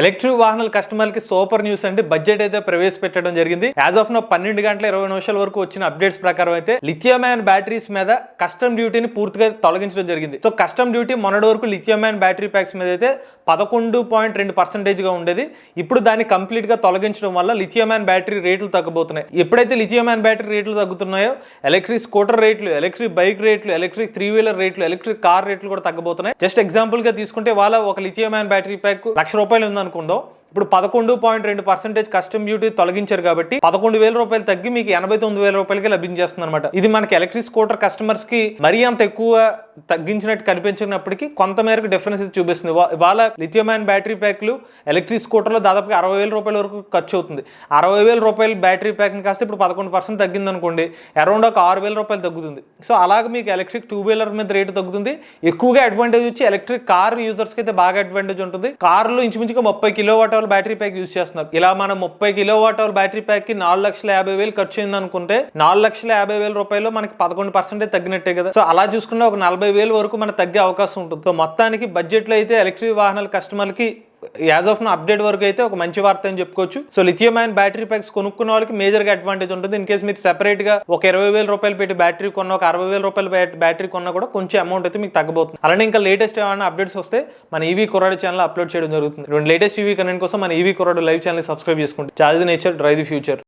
Electric వాహనాల కస్టమర్లకి super news అంటే బడ్జెట్ అయితే ప్రవేశపెట్టడం జరిగింది. యాజ్ ఆఫ్ నో పన్నెండు గంటల ఇరవై నిమిషాల వరకు వచ్చిన అప్డేట్స్ ప్రకారం అయితే లిథియం అయాన్ బ్యాటరీస్ మీద కస్టమ్ డ్యూటీని పూర్తిగా తొలగించడం జరిగింది. సో కస్టమ్ డ్యూటీ మొన్నటి వరకు లిథియం అయాన్ బ్యాటరీ ప్యాక్స్ మీద అయితే పదకొండు పాయింట్ రెండు పర్సెంటేజ్గా ఉండేది. ఇప్పుడు దాన్ని కంప్లీట్గా తొలగించడం వల్ల లిథియం అయాన్ బ్యాటరీ రేట్లు తగ్గబోతున్నాయి. ఎప్పుడైతే లిథియం అయాన్ బ్యాటరీ రేట్లు తగ్గుతున్నాయో ఎలక్ట్రిక్ స్కూటర్ రేట్లు ఎలక్ట్రిక్ బైక్ రేట్లు ఎలక్ట్రిక్ త్రీ వీలర్ రేట్లు ఎలక్ట్రిక్ కార్ రేట్లు కూడా తగ్గబోతున్నాయి. జస్ట్ ఎగ్జాంపుల్గా తీసుకుంటే వాళ్ళ ఒక lithium ion battery pack lakh రూపాయలు అనుకుందాం ఇప్పుడు పదకొండు పాయింట్ రెండు పర్సెంటేజ్ కస్టమ్ డ్యూటీ తొలగించారు కాబట్టి పదకొండు వేల రూపాయలు తగ్గి మీకు ఎనభై తొమ్మిది వేల రూపాయలకి లభించేస్తుంది అనమాట ఇది మనకి ఎలక్ట్రిక్ స్కూటర్ కస్టమర్స్కి మరీ అంత ఎక్కువ తగ్గించినట్టు కనిపించినప్పటికీ కొంత మేరకు డిఫరెన్స్ చూపిస్తుంది. ఇవాళ లిథియం బ్యాటరీ ప్యాక్లు ఎలక్ట్రిక్ స్కూటర్లో దాదాపుగా అరవై వేల రూపాయల వరకు ఖర్చు అవుతుంది. అరవై వేల రూపాయల బ్యాటరీ ప్యాక్ని కాస్త ఇప్పుడు పదకొండు పర్సెంట్ తగ్గింది అనుకోండి అరౌండ్ ఒక ఆరు వేల రూపాయలు తగ్గుతుంది. సో అలాగే మీకు ఎలక్ట్రిక్ టూ వీలర్ మీద రేటు తగ్గుతుంది. ఎక్కువగా అడ్వాంటేజ్ వచ్చి ఎలక్ట్రిక్ కార్ యూజర్స్కి అయితే బాగా అడ్వాంటేజ్ ఉంటుంది. కార్లో ఇంచుమించుగా ముప్పై kilowatt hour battery pack use చేస్తున్నారు. ఇలా మనం ముప్పై కిలో వాట్ అవర్ బ్యాటరీ ప్యాక్కి నాలుగు లక్షల యాభై వేలు ఖర్చు అయింది అనుకుంటే నాలుగు లక్షల యాభై వేల రూపాయలు మనకి పదకొండు పర్సెంటే తగ్గినట్టే కదా. సో అలా చూసుకున్న ఒక నలభై నలభై వేలు వరకు మన తగ్గే అవకాశం ఉంటుంది. సో మొత్తానికి బడ్జెట్లో అయితే ఎలక్ట్రిక్ వాహనాల కస్టమర్కి యాజ్ ఆఫ్ నా అప్డేట్ వరకు అయితే ఒక మంచి వార్త అని చెప్పుకోవచ్చు. So lithium ion battery packs కొనుక్కున్న వాళ్ళకి మేజర్గా అడ్వాంటేజ్ ఉంటుంది. ఇన్ కేసు మీరు సెపరేట్గా ఒక ఇరవై వేల రూపాయలు పెట్టి బ్యాటరీ కొన్న ఒక అరవై వేల రూపాయలు బ్యాటరీ కొన్నా కూడా కొంచెం అమౌంట్ అయితే మీకు తగ్గబోతుంది. అలానే ఇంకా లేటెస్ట్ ఏమైనా అప్డేట్స్ వస్తే మన ఈవీ కొరాడు ఛానల్ అప్లోడ్ చేయడం జరుగుతుంది. రెండు లేటెస్ట్ ఈవీ కనెంట్ కోసం మన ఈవీ కొరాడు లైవ్ ఛానల్ సబ్స్క్రైబ్ చేసుకుంటే charge nature drive the future